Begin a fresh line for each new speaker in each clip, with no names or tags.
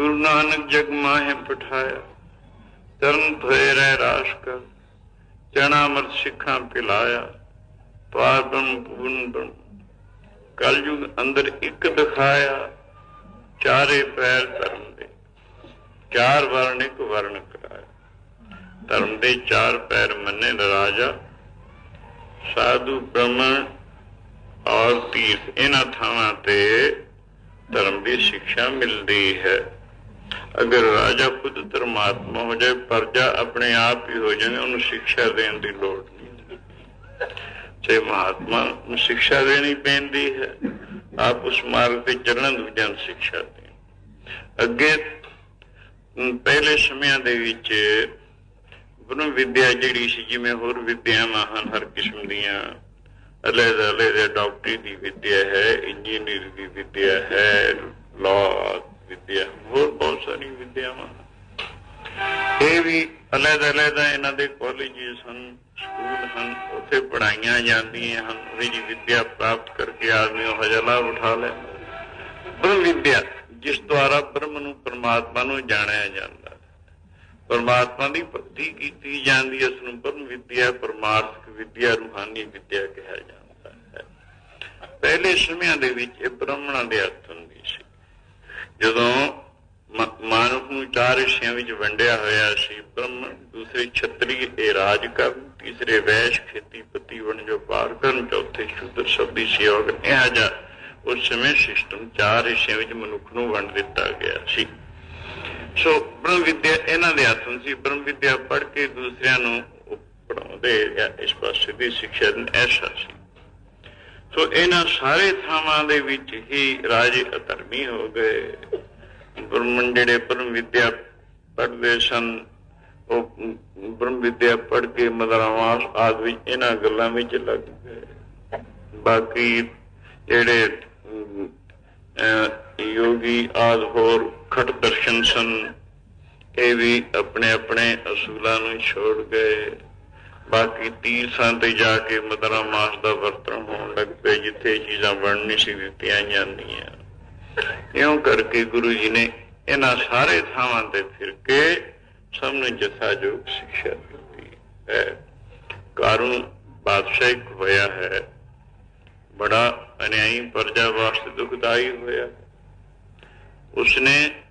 ਗੁਰੂ ਨਾਨਕ ਜਗ ਮਾਹੇ ਪਠਾਇਆ ਤਰਨ ਧੋਏ ਰਹਿ ਰਾਸ਼ ਕਰ ਚਣਾ ਮਰਤ ਸਿੱਖਾਂ ਪਿਲਾਇਆ, ਤਵਾਰ ਬਨ ਪੂਰਨ ਬਨ ਕਲਯੁਗ ਅੰਦਰ ਇੱਕ ਦਿਖਾਇਆ, ਚਾਰੇ ਪੈਰ ਧਰਮ ਦੇ। ਚਾਰ ਵਰਣ ਇੱਕ ਵਰਣ ਕਰਾਇਆ। ਧਰਮ ਦੇ ਚਾਰ ਪੈਰ ਮੰਨੇ ਰਾਜਾ, ਸਾਧੂ, ਬ੍ਰਹਮਣ ਔਰ ਤੀਰਥ। ਇਹਨਾਂ ਥਾਵਾਂ ਤੇ ਧਰਮ ਦੀ ਸਿੱਖਿਆ ਮਿਲਦੀ ਹੈ। ਅਗਰ ਰਾਜਾ ਖੁਦ ਧਰਮਾਤਮਾ ਹੋ ਜਾਏ, ਪਰਜਾ ਆਪਣੇ ਆਪ ਹੀ ਹੋ ਜਾਵੇ ਉਹਨੂੰ ਸਿੱਖਿਆ ਦੇਣ ਦੀ ਲੋੜ ਨਹੀਂ। ਜੇ ਮਹਾਤਮਾ ਨੂੰ ਸਿੱਖਿਆ ਦੇਣੀ ਪੈਂਦੀ ਹੈ। ਆਪ ਉਸ ਮਾਰਗ ਤੇ ਚੱਲਣ, ਦੂਜਿਆਂ ਨੂੰ ਸਿੱਖਿਆ ਦੇਣ। ਅੱਗੇ ਪਹਿਲੇ ਸਮਿਆਂ ਦੇ ਵਿੱਚ ਬ੍ਰਹਮ ਵਿਦਿਆ ਜਿਹੜੀ ਸੀ, ਜਿਵੇਂ ਹੋਰ ਵਿਦਿਆਵਾਂ ਹਨ, ਹਰ ਕਿਸਮ ਦੀਆਂ ਅਲੱਗ ਅਲੱਗ ਡਾਕਟਰੀ ਦੀ ਵਿਦਿਆ ਹੈ ਇੰਜੀਨੀਅਰ ਦੀ ਵਿਦਿਆ ਹੈ ਲਾਅ ਵਿਦਿਆ ਹੋਰ ਬਹੁਤ ਸਾਰੀ ਵਿਦਿਆਵਾਂ ਇਹ ਵੀ ਅਲੱਗ ਅਲੱਗ ਇਹਨਾਂ ਦੇ ਕਾਲਜਸ ਹਨ, ਸਕੂਲ ਹਨ, ਉੱਥੇ ਪੜਾਈਆਂ ਜਾਂਦੀਆਂ ਹਨ ਉਹਦੀ ਜੀ ਵਿਦਿਆ ਪ੍ਰਾਪਤ ਕਰਕੇ ਆਦਮੀ ਉਹ ਹਜਲਾ ਉਠਾ ਲੈਂਦਾ। ਬ੍ਰਹਮ ਵਿਦਿਆ ਜਿਸ ਦੁਆਰਾ ਬ੍ਰਹਮ ਨੂੰ ਪਰਮਾਤਮਾ ਨੂੰ ਜਾਣਿਆ ਜਾਂਦਾ ਪਰਮਾਤਮਾ ਦੀ ਭਗਤੀ ਕੀਤੀ ਜਾਂਦੀ ਹੈ ਉਸ ਨੂੰ ਬ੍ਰਹਮ ਵਿਦਿਆ, ਪਰਮਾਰਥਕ ਵਿੱਦਿਆ, ਰੂਹਾਨੀ ਵਿਦਿਆ ਕਿਹਾ ਜਾਂਦਾ ਹੈ। ਪਹਿਲੇ ਸਮਿਆਂ ਦੇ ਵਿੱਚ ਇਹ ਬ੍ਰਾਹਮਣਾਂ ਦੇ ਹੱਥ ਹੁੰਦੀ ਸੀ। ਜਦੋਂ ਮਾਨਵ ਨੂੰ ਚਾਰ ਹਿੱਸਿਆਂ ਵਿੱਚ ਵੰਡਿਆ ਹੋਇਆ ਸੀ। ਬ੍ਰਹਮ, ਦੂਸਰੇ ਛਤਰੀ, ਇਹ ਰਾਜ ਕਰਨ, ਤੀਸਰੇ ਵੈਸ਼ ਖੇਤੀਪਤੀ ਵਣ ਜੋ ਪਾਰ ਕਰਨ, ਚੌਥੇ ਸ਼ੁੱਧਰ ਸ਼ਬਦੀ ਸੇਵਾ ਕਰਨ ਜਾ ਉਸ ਸਮੇਂ ਸਿਸਟਮ ਚਾਰ ਹਿੱਸਿਆਂ ਵਿੱਚ ਮਨੁੱਖ ਨੂੰ ਵੰਡ ਦਿੱਤਾ ਗਿਆ ਸੀ। ਸੋ ਬ੍ਰਹਮ ਵਿਦਿਆ ਇਹਨਾਂ ਦੇ ਹੱਥੋਂ ਸੀ। ਬ੍ਰਹਮ ਵਿਦਿਆ ਪੜ੍ਹ ਕੇ ਦੂਸਰਿਆਂ ਨੂੰ ਪੜਾਉਂਦੇ ਇਸ ਪਾਸੇ ਦੀ ਸਿੱਖਿਆ ਐਸਾ ਸੀ। ਸੋ ਇਹਨਾਂ ਸਾਰੇ ਥਾਵਾਂ ਦੇ ਵਿੱਚ ਹੀ ਰਾਜੇ ਅਧਰਮੀ ਹੋ ਗਏ। ਬ੍ਰਹਮਣ ਜਿਹੜੇ ਬ੍ਰਹਮ ਵਿਦਿਆ ਪੜ੍ਹਦੇ ਸਨ, ਉਹ ਬ੍ਰਹਮ ਵਿਦਿਆ ਪੜ੍ਹ ਕੇ ਮਦਰਾਵਾਸ ਆਦ ਵਿੱਚ ਇਹਨਾਂ ਗੱਲਾਂ ਵਿੱਚ ਲੱਗ ਗਏ। ਬਾਕੀ ਜਿਹੜੇ ਯੋਗੀ ਆਦ ਹੋਰ ਖਟ ਦਰਸ਼ਨ ਸਨ, ਇਹ ਵੀ ਆਪਣੇ ਆਪਣੇ ਅਸੂਲਾਂ ਨੂੰ ਛੋੜ ਗਏ। ਬਾਕੀ ਤੀਰਥਾਂ ਤੇ ਜਾ ਕੇ ਮਦਰਾ ਮਾਸ ਦਾ ਵਰਤਨ ਹੋਣ ਲੱਗ ਪਏ ਜਿੱਥੇ ਚੀਜ਼ਾਂ ਬਣਨੀ ਸੀ ਦਿੱਤੀਆਂ ਜਾਂਦੀਆਂ। ਇਉਂ ਕਰਕੇ ਗੁਰੂ ਜੀ ਨੇ ਇਹਨਾਂ ਸਾਰੇ ਥਾਵਾਂ ਤੇ ਫਿਰ ਕੇ ਸਭ ਨੂੰ ਜਥਾਯੋਗ ਸਿੱਖਿਆ ਦਿੱਤੀ ਹੈ। ਕਾਰਨ ਬਾਦਸ਼ਾਹ ਹੋਇਆ ਹੈ। ਬੜਾ ਅਨਿਆਈ ਪਰਜਾ ਵਾਸਤੇ ਦੁਖਦਾਈ ਹੋਇਆ। ਉਸਨੇ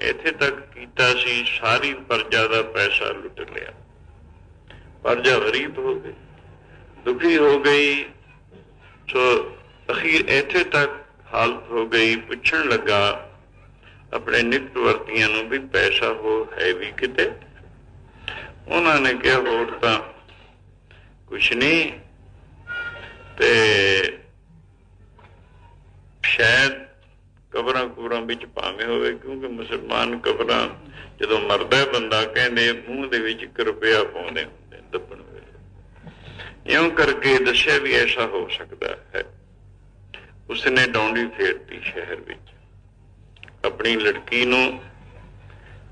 ਇੱਥੇ ਤੱਕ ਕੀਤਾ ਸੀ ਸਾਰੀ ਪਰਜਾ ਦਾ ਪੈਸਾ ਲੁੱਟ ਲਿਆ। ਪਰਜਾ ਗਰੀਬ ਹੋ ਗਈ। ਦੁਖੀ ਹੋ ਗਈ। ਸੋ ਅਖੀਰ ਇੱਥੇ ਤੱਕ ਹਾਲਤ ਹੋ ਗਈ। ਪੁੱਛਣ ਲੱਗਾ, ਆਪਣੇ ਨਿਕਟ ਵਰਤੀਆਂ ਨੂੰ ਵੀ ਪੈਸਾ ਹੋ ਹੈ ਵੀ ਕਿਤੇ? ਉਹਨਾਂ ਨੇ ਕਿਹਾ, ਹੋਰ ਤਾਂ ਕੁਛ ਨਹੀਂ। ਤੇ ਸ਼ਾਇਦ ਕਬਰਾਂ ਕਬਰਾਂ ਵਿੱਚ ਭਾਵੇਂ ਹੋਵੇ, ਕਿਉਂਕਿ ਮੁਸਲਮਾਨ ਕਬਰਾਂ ਜਦੋਂ ਮਰਦਾ ਬੰਦਾ ਕਹਿੰਦੇ ਮੂੰਹ ਦੇ ਵਿੱਚ 1 ਪਾਉਂਦੇ ਹੁੰਦੇ, ਦੱਬਣ ਵੇਲੇ। ਇਉਂ ਕਰਕੇ ਦੱਸਿਆ ਵੀ ਐਸਾ ਹੋ ਸਕਦਾ ਹੈ। ਉਸਨੇ ਡੌਂਡੀ ਫੇਰਤੀ ਸ਼ਹਿਰ ਵਿੱਚ। ਆਪਣੀ ਲੜਕੀ ਨੂੰ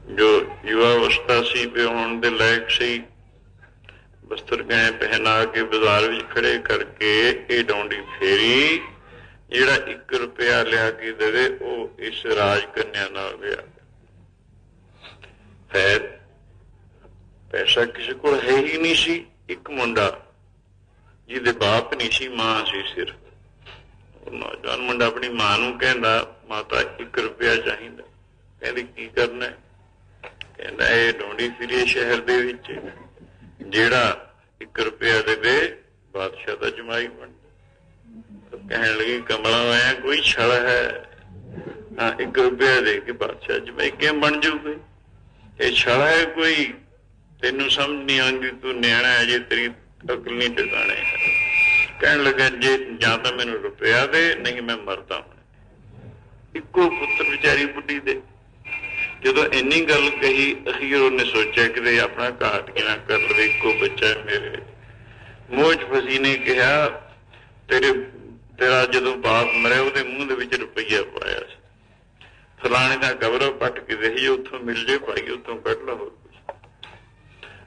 ਜੋ ਯੁਵਾ ਅਵਸਥਾ ਸੀ, ਵਿਆਹਣ ਦੇ ਲਾਇਕ ਸੀ, ਬਸਤਰ ਗਏ ਪਹਿਨਾ ਕੇ ਬਾਜ਼ਾਰ ਵਿੱਚ ਖੜੇ ਕਰਕੇ ਇਹ ਡੌਂਡੀ ਫੇਰੀ, ਜਿਹੜਾ 1 ਰੁਪਿਆ ਲਿਆ ਕੇ ਦੇਵੇ, ਉਹ ਇਸ ਰਾਜ ਕੰਨਿਆ ਨਾਲ ਵਿਆਹ ਫਿਰ ਪੈਸਾ ਕਿਸੇ ਕੋਲ ਹੈ ਹੀ ਨਹੀਂ ਸੀ, ਇੱਕ ਮੁੰਡਾ, ਜਿਹਦੇ ਬਾਪ ਨਹੀਂ ਸੀ, ਮਾਂ ਸੀ ਸਿਰਫ। ਨੌਜਵਾਨ ਮੁੰਡਾ ਆਪਣੀ ਮਾਂ ਨੂੰ ਕਹਿੰਦਾ, ਮਾਤਾ 1 ਰੁਪਿਆ ਚਾਹੀਦਾ। ਕਹਿੰਦੀ, ਕੀ ਕਰਨਾ ਕਹਿੰਦਾ, ਇਹ ਡੋਂਡੀ ਫਿਰੀ ਸ਼ਹਿਰ ਦੇ ਵਿੱਚ, ਜਿਹੜਾ 1 ਰੁਪਿਆ ਦੇਵੇ ਬਾਦਸ਼ਾਹ ਦਾ ਜਮਾਈ ਬਣ ਕਹਿਣ ਲੱਗੀ, ਕਮਲਾ ਆਇਆ ਕੋਈ ਛਲ ਹੈ? ਹਾਂ 1 ਰੁਪਿਆ ਦੇ ਕੇ ਬਾਦਸ਼ਾਹ ਜਮਾਈ ਕਿਵੇਂ ਬਣ ਜੂਗੀ ਇਹ ਛਲ ਹੈ ਕੋਈ? ਤੈਨੂੰ ਸਮਝ ਨਹੀਂ ਆਉਂਦੀ, ਤੂੰ ਨਿਆਣਾ ਹੈ ਜੇ ਤੇਰੀ ਅਕਲ ਨਹੀਂ ਟਿਕਾਣੇ ਹੈ। ਕਹਿਣ ਲੱਗਾ, ਜੇ ਜਾਂ ਤਾਂ ਮੈਨੂੰ ਰੁਪਿਆ ਦੇ, ਨਹੀਂ ਮੈਂ ਮਰਦਾ ਇੱਕੋ ਪੁੱਤਰ ਵਿਚਾਰੀ ਬੁੱਢੀ ਦੇ। ਜਦੋਂ ਇੰਨੀ ਗੱਲ ਕਹੀ, ਅਖੀਰ ਉਹਨੇ ਸੋਚਿਆ ਕਿ ਆਪਣਾ ਘਾਟ ਕਿਨਾ ਕਰ ਲਵੇ, ਇੱਕੋ ਬੱਚਾ ਮੇਰੇ ਮੋਜ ਫਸੀ ਨੇ ਕਿਹਾ, ਤੇਰੇ, ਤੇਰਾ ਜਦੋਂ ਬਾਪ ਮਰਿਆ, ਉਹਦੇ ਮੂੰਹ ਦੇ ਵਿੱਚ ਰੁਪਈਆ ਪਾਇਆ ਸੀ। ਫਲਾਣੇ ਦਾ ਕਬਰ ਪੱਟ ਕੇ ਦੇਹੀ, ਉੱਥੋਂ ਮਿਲ ਜੇ ਭਾਈ, ਉੱਥੋਂ ਕੱਢ ਲਓ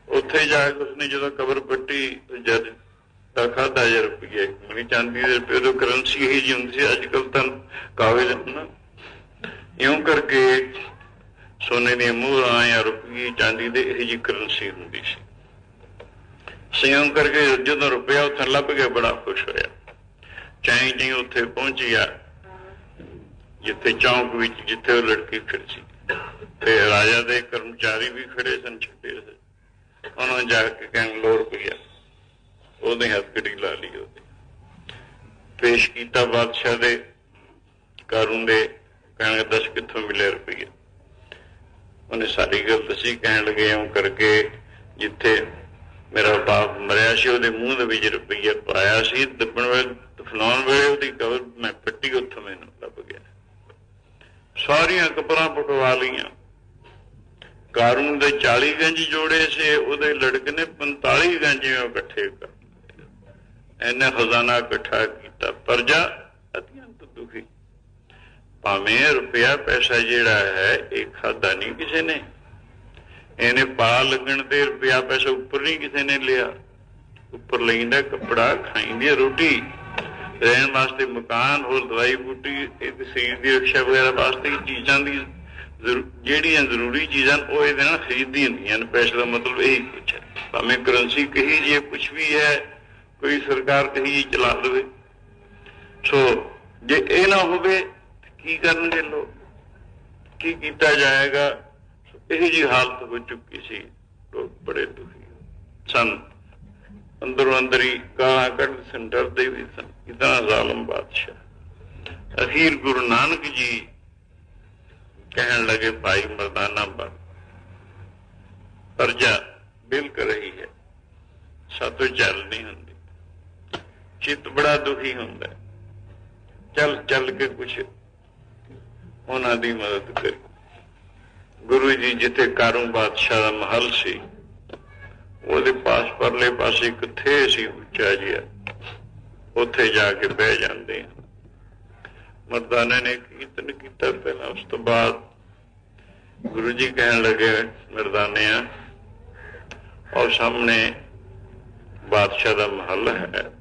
ਉੱਥੇ ਜਾ ਕੇ ਉਸਨੇ ਜਦੋਂ ਕਬਰ ਪੱਟੀ ਜਦ ਤਾਂ ਖਾਦਾ ਹਜ਼ਾਰ ਰੁਪਏ ਮਨੀ ਚਾਂਦੀ ਦੇ ਰੁਪਏ ਤੋਂ ਕਰੰਸੀ ਹੀ ਜੀ ਹੁੰਦੀ ਸੀ ਅੱਜ ਕੱਲ ਤਾਂ ਕਾਗਜ਼ ਨਾ। ਇਉਂ ਕਰਕੇ ਸੋਨੇ ਦੀਆਂ ਮੂਹਰਾਂ ਜਾਂ ਰੁਪਈਏ ਚਾਂਦੀ ਦੇ ਇਹ ਜੀ ਕਰੰਸੀ ਹੁੰਦੀ ਸੀ। ਸੰਯਮ ਕਰਕੇ ਜਦੋਂ ਰੁਪਇਆ ਉੱਥੇ ਲੱਭ ਗਿਆ, ਬੜਾ ਖੁਸ਼ ਹੋਇਆ। ਚਾਈ ਜੀ ਉੱਥੇ ਪਹੁੰਚ ਗਿਆ, ਜਿੱਥੇ ਚੌਂਕ ਵਿੱਚ, ਜਿੱਥੇ ਉਹ ਲੜਕੀ ਖੜੀ ਸੀ। ਤੇ ਰਾਜਾ ਦੇ ਕਰਮਚਾਰੀ ਵੀ ਖੜੇ ਸਨ, ਛੱਡੇ ਹੋਏ ਉਹਨਾਂ ਜਾ ਕੇ ਕਹਿਣ ਲੋੜ ਪਿਆ ਉਹਦੇ ਹੱਥ ਕੜੀ ਲਾ ਲਈ ਉਹਦੀ। ਪੇਸ਼ ਕੀਤਾ ਬਾਦਸ਼ਾਹ ਦੇ ਕਾਰੂਨ ਦੇ, ਕਹਿਣ ਦੱਸ ਕਿੱਥੋਂ ਮਿਲੇ ਰੁਪਈਆ? ਉਹਨੇ ਸਾਰੀ ਗੱਲ ਦੱਸੀ, ਕਹਿਣ ਲੱਗੇ ਐਂ ਕਰਕੇ ਜਿੱਥੇ ਮੇਰਾ ਬਾਪ ਮਰਿਆ ਸੀ, ਉਹਦੇ ਮੂੰਹ ਦੇ ਵਿੱਚ ਰੁਪਈਆ ਪਾਇਆ ਸੀ, ਦੱਬਣ ਵੇਲੇ ਫਲਾਉਣ ਵੇਲੇ ਉਹਦੀ ਕਬਰ ਮੈਂ ਪੱਟੀ ਉੱਥੋਂ ਮੈਨੂੰ ਲੱਭ ਗਿਆ। ਸਾਰੀਆਂ ਕਬਰਾਂ ਪਟਵਾ ਲਈਆਂ। ਕਾਰੂਨ ਦੇ 40 ਗੰਜ ਜੋੜੇ ਸੀ, ਉਹਦੇ ਲੜਕੇ ਨੇ 45 ਗੰਜ ਇਕੱਠੇ ਕਰ ਇਹਨੇ ਖਜ਼ਾਨਾ ਇਕੱਠਾ ਕੀਤਾ, ਪਰਜਾ ਅਤਿਅੰਤ ਦੁਖੀ। ਭਾਵੇਂ ਰੁਪਿਆ ਪੈਸਾ ਜਿਹੜਾ ਹੈ, ਇਹ ਖਾਦਾ ਨਹੀਂ ਕਿਸੇ ਨੇ। ਇਹਨੇ ਪਾ ਲੱਗਣ ਤੇ ਰੁਪਿਆ ਪੈਸਾ ਉੱਪਰ ਨਹੀਂ ਕਿਸੇ ਨੇ ਲਿਆ। ਉੱਪਰ ਲੈਂਦਾ ਕੱਪੜਾ, ਖਾਈਂਦੀ ਰੋਟੀ। ਰਹਿਣ ਵਾਸਤੇ ਮਕਾਨ, ਹੋਰ ਦਵਾਈ ਬੂਟੀ, ਇਹ ਸਰੀਰ ਦੀ ਰੱਖਿਆ ਵਗੈਰਾ ਵਾਸਤੇ ਚੀਜ਼ਾਂ ਦੀ ਜਿਹੜੀਆਂ ਜ਼ਰੂਰੀ ਚੀਜ਼ਾਂ ਉਹ ਇਹਦੇ ਨਾਲ ਖਰੀਦੀਆਂ ਹੁੰਦੀਆਂ ਨੇ। ਪੈਸੇ ਦਾ ਮਤਲਬ ਇਹ ਕੁਛ ਹੈ। ਭਾਵੇਂ ਕਰੰਸੀ ਕਹੀ ਜੇ ਕੁਝ ਵੀ ਹੈ ਕੋਈ ਸਰਕਾਰ ਕਹੀ ਚਲਾ ਦੇਵੇ ਸੋ ਜੇ ਇਹ ਨਾ ਹੋਵੇ ਕੀ ਕਰਨਗੇ ਲੋਕ? ਕੀ ਕੀਤਾ ਜਾਏਗਾ? ਇਹ ਜੀ ਹਾਲਤ ਹੋ ਚੁੱਕੀ ਸੀ। ਲੋਕ ਬੜੇ ਦੁਖੀ ਸਨ। ਅੰਦਰੋਂ ਅੰਦਰ ਹੀ ਗਾਲਾਂ ਕੱਢ ਸਨ, ਡਰਦੇ ਵੀ ਸਨ। ਇਤਨਾ ਜ਼ਾਲਮ ਬਾਦਸ਼ਾਹ। ਅਖੀਰ ਗੁਰੂ ਨਾਨਕ ਜੀ ਕਹਿਣ ਲਗੇ, ਭਾਈ ਮਰਦਾਨਾ ਬਣ। ਪਰਜਾ ਬਿਲਕ ਰਹੀ ਹੈ। ਸਾਤੋਂ ਚੱਲ ਨਹੀਂ ਹੁੰਦੀ। ਚਿੱਤ ਬੜਾ ਦੁਖੀ ਹੁੰਦਾ ਚੱਲ ਚੱਲ ਕੇ ਕੁਛ ਉਹਨਾਂ ਦੀ ਮਦਦ ਕਰੀ। ਗੁਰੂ ਜੀ ਜਿੱਥੇ ਕਾਰੂ ਬਾਦਸ਼ਾਹ ਦਾ ਮਹਲ ਸੀ, ਉਹਦੇ ਪਾਸ ਪਰਲੇ ਪਾਸੇ ਕਿੱਥੇ ਸੀ ਉੱਚਾ ਜਿਹਾ। ਉੱਥੇ ਜਾ ਕੇ ਬਹਿ ਜਾਂਦੇ ਹਨ। ਮਰਦਾਨੇ ਨੇ ਕੀਰਤਨ ਕੀਤਾ ਪਹਿਲਾਂ, ਉਸ ਤੋਂ ਬਾਅਦ ਗੁਰੂ ਜੀ ਕਹਿਣ ਲੱਗੇ, ਮਰਦਾਨਿਆਂ ਔਰ ਸਾਹਮਣੇ ਬਾਦਸ਼ਾਹ ਦਾ ਮਹਲ ਹੈ।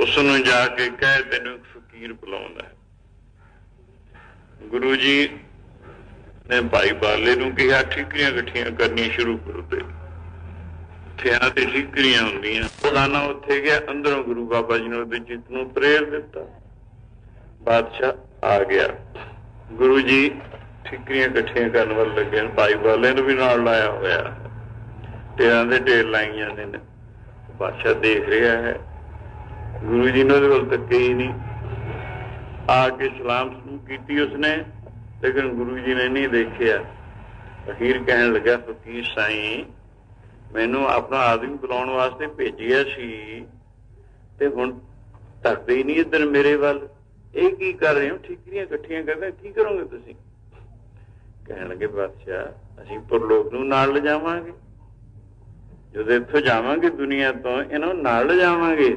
ਉਸ ਨੂੰ ਜਾ ਕੇ ਕਹਿ, ਤੈਨੂੰ ਇੱਕ ਫਕੀਰ ਬੁਲਾਉਂਦਾ ਗੁਰੂ ਜੀ ਨੇ ਭਾਈ ਬਾਲੇ ਨੂੰ ਕਿਹਾ, ਠੀਕਰੀਆਂ ਇਕੱਠੀਆਂ ਕਰਨੀਆਂ ਸ਼ੁਰੂ ਕਰੋ ਦੇ ਥਿਆਂ ਤੇ ਠੀਕਰੀਆਂ ਹੁੰਦੀਆਂ। ਉਹਦਾਨਾ ਉੱਥੇ ਗਿਆ, ਅੰਦਰੋਂ ਗੁਰੂ ਬਾਬਾ ਜੀ ਨੇ ਉਹਦੇ ਚਿੱਤ ਨੂੰ ਪ੍ਰੇਰ ਦਿੱਤਾ। ਬਾਦਸ਼ਾਹ ਆ ਗਿਆ। ਗੁਰੂ ਜੀ ਠੀਕਰੀਆਂ ਇਕੱਠੀਆਂ ਕਰਨ ਵੱਲ ਲੱਗੇ ਭਾਈ ਬਾਲੇ ਨੂੰ ਵੀ ਨਾਲ ਲਾਇਆ ਹੋਇਆ। ਤੇਰਾਂ ਦੇ ਢੇਰ ਲਾਈ ਜਾਂਦੇ ਨੇ। ਬਾਦਸ਼ਾਹ ਦੇਖ ਰਿਹਾ ਹੈ। ਗੁਰੂ ਜੀ ਨੇ ਉਹਦੇ ਵੱਲ ਤੱਕੇ ਹੀ ਨਹੀਂ। ਆ ਕੇ ਸਲਾਮ ਸ਼ੁਰੂ ਕੀਤੀ ਉਸਨੇ, ਲੇਕਿਨ ਗੁਰੂ ਜੀ ਨੇ ਨਹੀਂ ਦੇਖਿਆ। ਅਖੀਰ ਕਹਿਣ ਲੱਗਾ, ਫਕੀਰ ਸਾਈਂ, ਮੈਨੂੰ ਆਪਣਾ ਆਦਮੀ ਬੁਲਾਉਣ ਵਾਸਤੇ ਭੇਜਿਆ ਸੀ ਤੇ ਹੁਣ ਤੱਕਦੇ ਹੀ ਨਹੀਂ ਇਧਰ ਮੇਰੇ ਵੱਲ। ਇਹ ਕੀ ਕਰ ਰਹੇ ਹੋ? ਠੀਕਰੀਆਂ ਇਕੱਠੀਆਂ ਕਰਦੇ, ਕੀ ਕਰੋਗੇ ਤੁਸੀਂ? ਕਹਿਣਗੇ ਬਾਦਸ਼ਾਹ, ਅਸੀਂ ਪਰਲੋਕ ਨੂੰ ਨਾਲ ਲਿਜਾਵਾਂਗੇ। ਜਦੋਂ ਇੱਥੋਂ ਜਾਵਾਂਗੇ ਦੁਨੀਆ ਤੋਂ, ਇਹਨਾਂ ਨੂੰ ਨਾਲ ਲਿਜਾਵਾਂਗੇ।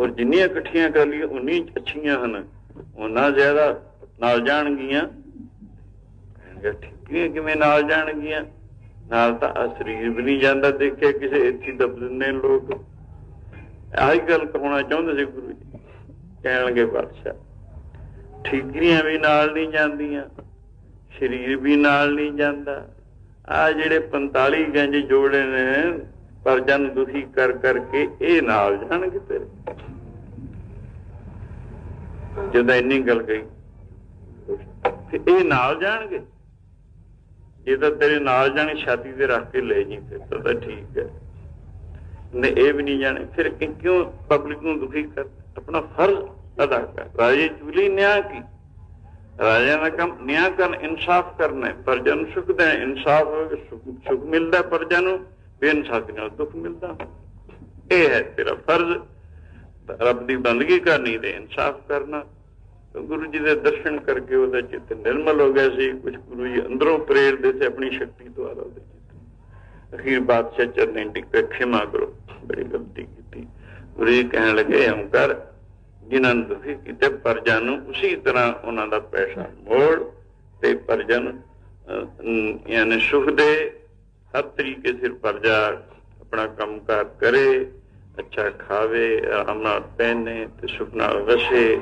ਔਰ ਜਿੰਨੀਆਂ ਇਕੱਠੀਆਂ ਕਰ ਲਈਏ ਉਨੀ ਅੱਛੀਆਂ ਹਨ। ਉਹਨਾਂ ਜ਼ਿਆਦਾ ਨਾਲ ਜਾਣਗੀਆਂ ਕਹਿਣਗੇ ਕਿਵੇਂ ਨਾਲ ਜਾਣਗੀਆਂ? ਨਾਲ ਤਾਂ ਆ ਵੀ ਨਹੀਂ ਜਾਂਦਾ ਦੇਖਿਆ ਕਿਸੇ, ਇੱਥੇ ਦਬ ਦਿੰਦੇ ਲੋਕ। ਆਹੀ ਗੱਲ ਕਹਣਾ ਚਾਹੁੰਦੇ ਸੀ ਗੁਰੂ ਜੀ, ਕਹਿਣਗੇ ਲੱਗੇ ਬਾਦਸ਼ਾਹ। ਠੀਕਰੀਆਂ ਵੀ ਨਾਲ ਨਹੀਂ ਜਾਂਦੀਆਂ, ਸਰੀਰ ਵੀ ਨਾਲ ਨਹੀਂ ਜਾਂਦਾ। ਆ ਜਿਹੜੇ 45 ਗੰਜ ਜੋੜੇ ਨੇ ਪਰ ਜਨ ਦੁਖੀ ਕਰ ਕਰਕੇ ਇਹ ਨਾਲ ਜਾਣਗੇ ਤੇਰੇ। ਜਦੋਂ ਇੰਨੀ ਗੱਲ ਕਹੀ, ਤੇ ਇਹ ਨਾਲ ਜਾਣਗੇ? ਜੇ ਤਾਂ ਤੇਰੇ ਨਾਲ ਜਾਣੇ, ਛਾਤੀ ਤੇ ਰੱਖ ਕੇ ਲੈ ਜੀ ਫਿਰ ਤਾਂ ਠੀਕ ਹੈ। ਨੇ ਇਹ ਵੀ ਨਹੀਂ ਜਾਣੇ, ਫਿਰ ਕਿਉਂ ਪਬਲਿਕ ਨੂੰ ਦੁਖੀ ਕਰ ਆਪਣਾ ਫਰਜ਼ ਅਦਾ ਕਰ? ਰਾਜੇ ਚੁਲੀ ਨਿਆਂ ਕੀ? ਰਾਜਾ ਦਾ ਕੰਮ ਨਿਆਂ ਕਰਨ, ਇਨਸਾਫ ਕਰਨਾ ਪਰ ਜਨ ਸੁਖ ਦਾ ਇਨਸਾਫ ਸੁਖ ਮਿਲਦਾ ਪਰ ਨੂੰ। ਬੇਇਨਸਾਫੀ ਨਾਲ ਦੁੱਖ ਮਿਲਦਾ। ਇਹ ਹੈ ਤੇਰਾ ਫਰਜ਼ ਰੱਬ ਦੀ ਬੰਦਗੀ ਕਰਨੀ ਤੇ ਇਨਸਾਫ ਕਰਨਾ। ਗੁਰੂ ਜੀ ਦੇ ਦਰਸ਼ਨ ਕਰਕੇ ਉਹਦਾ ਚਿੱਤ ਨਿਰਮਲ ਹੋ ਗਿਆ ਸੀ। ਕੁਝ ਗੁਰੂ ਜੀ ਅੰਦਰੋਂ ਪ੍ਰੇਰਦੇ ਸੀ ਆਪਣੀ ਸ਼ਕਤੀ ਦੁਆਰਾ ਉਹਦੇ ਚਿੱਤ ਅਖੀਰ ਬਾਦਸ਼ਾਹ ਚਰਨੇ ਟਿਕ ਖਿਮਾ ਕਰੋ। ਬੜੀ ਗਲਤੀ ਕੀਤੀ। ਗੁਰੂ ਜੀ ਕਹਿਣ ਲੱਗੇ ਹੰਕਾਰ ਜਿਨ੍ਹਾਂ ਨੂੰ ਦੁਖੀ ਕੀਤੇ ਪਰਜਾ ਨੂੰ ਉਸੇ ਤਰ੍ਹਾਂ ਉਹਨਾਂ ਦਾ ਪੈਸਾ ਮੋੜ ਤੇ ਪਰਜਾ ਯਾਨੀ ਸੁਖ ਦੇ ਹਰ ਤਰੀਕੇ ਸਿਰ ਪਰਜਾ, ਆਪਣਾ ਕੰਮਕਾਰ ਕਰੇ, ਅੱਛਾ ਖਾਵੇ, ਆਰਾਮ ਨਾਲ ਪਹਿਨੇ ਤੇ ਸੁਖ ਵਸੇ,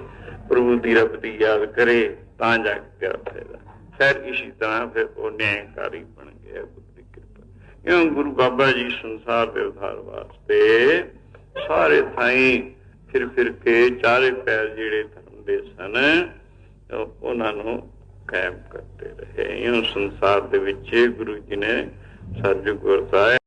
ਪ੍ਰਭੂ ਦੀ ਰੱਬ ਦੀ ਯਾਦ ਕਰੇ, ਤਾਂ ਜਾ ਕੇ ਤੇਰਾ ਫਾਇਦਾ ਫਿਰ ਇਸੇ ਤਰ੍ਹਾਂ ਫਿਰ ਉਹ ਨਿਆਂਕਾਰੀ ਬਣ ਗਿਆ ਗੁਰੂ ਕਿਰਪਾ। ਕਿਉਂ? ਗੁਰੂ ਬਾਬਾ ਜੀ ਸੰਸਾਰ ਦੇ ਉਧਾਰ ਵਾਸਤੇ ਸਾਰੇ ਥਾਈਂ ਫਿਰ ਫਿਰ ਕੇ ਚਾਰੇ ਪੈਰ ਜਿਹੜੇ ਧਰਮ ਦੇ ਸਨ ਉਹਨਾਂ ਨੂੰ ਕਾਇਮ ਕਰਦੇ ਰਹੇ। ਇਉਂ ਸੰਸਾਰ ਦੇ ਵਿੱਚ ਗੁਰੂ ਜੀ ਨੇ सदगुरु गोसाई